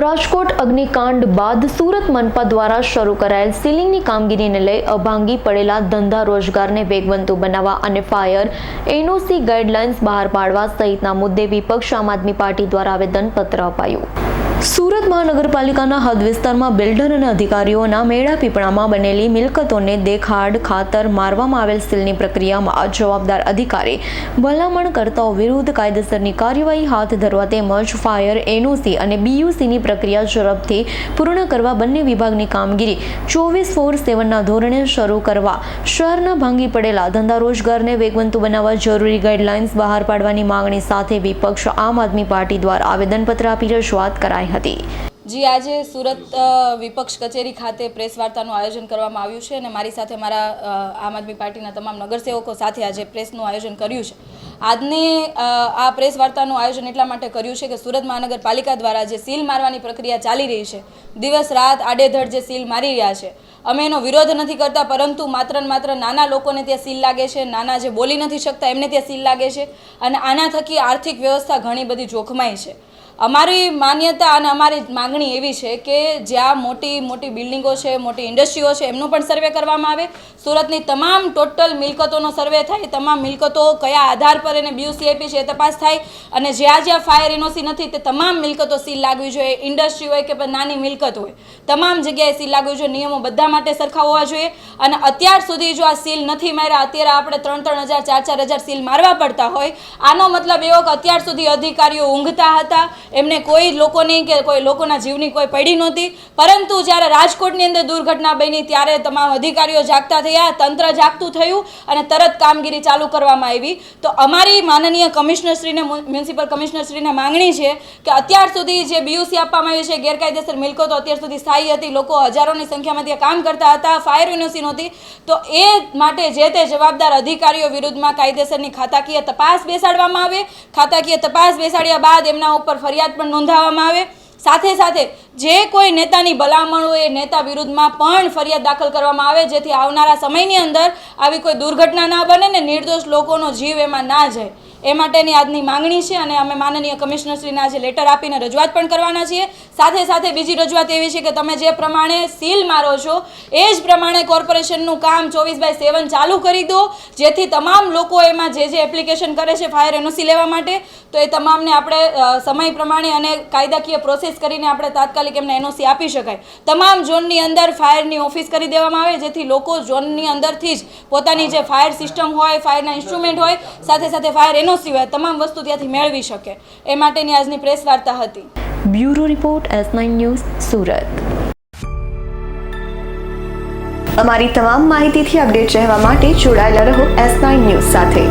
રાજકોટ અગ્નિકાંડ બાદ સુરત મનપા દ્વારા શરૂ કરાયેલ સીલિંગની કામગીરીને લઈ અભાંગી પડેલા ધંધા રોજગારને વેગવંતુ બનાવવા અને ફાયર એનઓસી ગાઈડલાઇન્સ બહાર પાડવા સહિતના મુદ્દે વિપક્ષ આમ આદમી પાર્ટી દ્વારા આવેદનપત્ર અપાયું. સુરત મહાનગરપાલિકાના હદ વિસ્તારમાં બિલ્ડર અને અધિકારીઓના મેળા પીપળામાં બનેલી મિલકતોને દેખાડ ખાતર મારવામાં આવેલ સીલની પ્રક્રિયામાં જવાબદાર અધિકારી ભલામણ કરતાઓ વિરુદ્ધ કાયદેસરની કાર્યવાહી હાથ ધરવા તેમજ ફાયર, એનઓસી અને બીયુસીની પ્રક્રિયા ઝડપથી પૂર્ણ કરવા બંને વિભાગની કામગીરી ચોવીસ ફોર સેવનના ધોરણે શરૂ કરવા. શહેરના ભાંગી પડેલા ધંધા રોજગારને વેગવંતુ બનાવવા જરૂરી ગાઈડલાઇન્સ બહાર પાડવાની માંગણી સાથે વિપક્ષ આમ આદમી પાર્ટી દ્વારા આવેદનપત્ર આપી રજૂઆત કરાઈ. હતી. જી, આજે સુરત વિપક્ષ કચેરી ખાતે પ્રેસ વાર્તાનું આયોજન કરવામાં આવ્યું છે અને મારી સાથે મારા આમ આદમી પાર્ટીના તમામ નગરસેવકો સાથે આજે પ્રેસનું આયોજન કર્યું છે. આજની આ પ્રેસ વાર્તાનું આયોજન એટલા માટે કર્યું છે કે સુરત મહાનગરપાલિકા દ્વારા જે સીલ મારવાની પ્રક્રિયા ચાલી રહી છે, દિવસ રાત આડેધડ જે સીલ મારી રહ્યા છે, અમે એનો વિરોધ નથી કરતા, પરંતુ માત્ર ને માત્ર નાના લોકોને ત્યાં સીલ લાગે છે, નાના જે બોલી નથી શકતા, એમને ત્યાં સીલ લાગે છે અને આના થકી આર્થિક વ્યવસ્થા ઘણી બધી જોખમાય છે. અમારી માન્યતા અને અમારી માંગણી એવી છે કે જ્યાં મોટી મોટી બિલ્ડિંગો છે, મોટી ઇન્ડસ્ટ્રીઓ છે, એમનો પણ સર્વે કરવામાં આવે. સુરતની તમામ ટોટલ મિલકતોનો સર્વે થાય, તમામ મિલકતો કયા આધાર પર એને બીયુસી આપી છે એ તપાસ થાય અને જ્યાં જ્યાં ફાયર એનઓસી નથી તે તમામ મિલકતો સીલ લાગવી જોઈએ. ઇન્ડસ્ટ્રી હોય કે નાની મિલકત હોય, તમામ જગ્યાએ સીલ લાગવી જોઈએ. નિયમો બધા માટે સરખા હોવા જોઈએ અને અત્યાર સુધી જો આ સીલ નથી માર્યા, અત્યારે આપણે ત્રણ ત્રણ હજાર, ચાર ચાર હજાર સીલ મારવા પડતા હોય. આનો મતલબ એવો કે અત્યાર સુધી અધિકારીઓ ઊંઘતા હતા એમને કોઈ લોકોની કે કોઈ લોકોના જીવની કોઈ પડી નહોતી. પરંતુ જ્યારે રાજકોટની અંદર દુર્ઘટના બની ત્યારે તમામ અધિકારીઓ જાગતા થયા, તંત્ર જાગતું થયું અને તરત કામગીરી ચાલુ કરવામાં આવી. તો અમારી માનનીય કમિશનરશ્રીને મ્યુનિસિપલ કમિશનરશ્રીને માંગણી છે કે અત્યાર સુધી જે બીયુસી આપવામાં આવી છે, ગેરકાયદેસર મિલકતો અત્યાર સુધી સ્થાયી હતી. લોકો હજારોની સંખ્યામાં ત્યાં કામ કરતા હતા, ફાયર યુનિવર્સિટી નહોતી. તો એ માટે જે તે જવાબદાર અધિકારીઓ વિરુદ્ધમાં કાયદેસરની ખાતાકીય તપાસ બેસાડવામાં આવે. ખાતાકીય તપાસ બેસાડ્યા બાદ એમના ઉપર ફરિયાદ પણ નોંધાવવામાં આવે. સાથે સાથે જે કોઈ નેતાની ભલામણ હોય એ નેતા વિરુદ્ધમાં પણ ફરિયાદ દાખલ કરવામાં આવે, જેથી આવનારા સમયની અંદર આવી કોઈ દુર્ઘટના ના બને ને નિર્દોષ લોકોનો જીવ એમાં ના જાય. એ માટેની આજની માંગણી છે અને અમે માનનીય કમિશનરશ્રીને આજે લેટર આપીને રજૂઆત પણ કરવાના છીએ. સાથે સાથે બીજી રજૂઆત એવી છે કે તમે જે પ્રમાણે સીલ મારો છો, એ જ પ્રમાણે કોર્પોરેશનનું કામ ચોવીસ બાય સેવન ચાલુ કરી દો, જેથી તમામ લોકો એમાં જે જે એપ્લિકેશન કરે છે ફાયર એનઓસી લેવા માટે, તો એ તમામને આપણે સમય પ્રમાણે અને કાયદાકીય પ્રોસેસ કરીને આપણે તાત્કાલિક એમને એનઓસી આપી શકાય. તમામ ઝોનની અંદર ફાયરની ઓફિસ કરી દેવામાં આવે, જેથી લોકો ઝોનની અંદરથી જ પોતાની જે ફાયર સિસ્ટમ હોય, ફાયરના ઇન્સ્ટ્રુમેન્ટ હોય, સાથે સાથે ફાયર એનઓસી હોય તમામ વસ્તુ ત્યાંથી મેળવી શકે. એ માટેની આજની પ્રેસ વાર્તા હતી. Bureau report S nine news, Surat. અમારી તમામ માહિતીથી અપડેટ રહેવા માટે જોડાયેલા રહો એસ નાઇન ન્યૂઝ સાથે.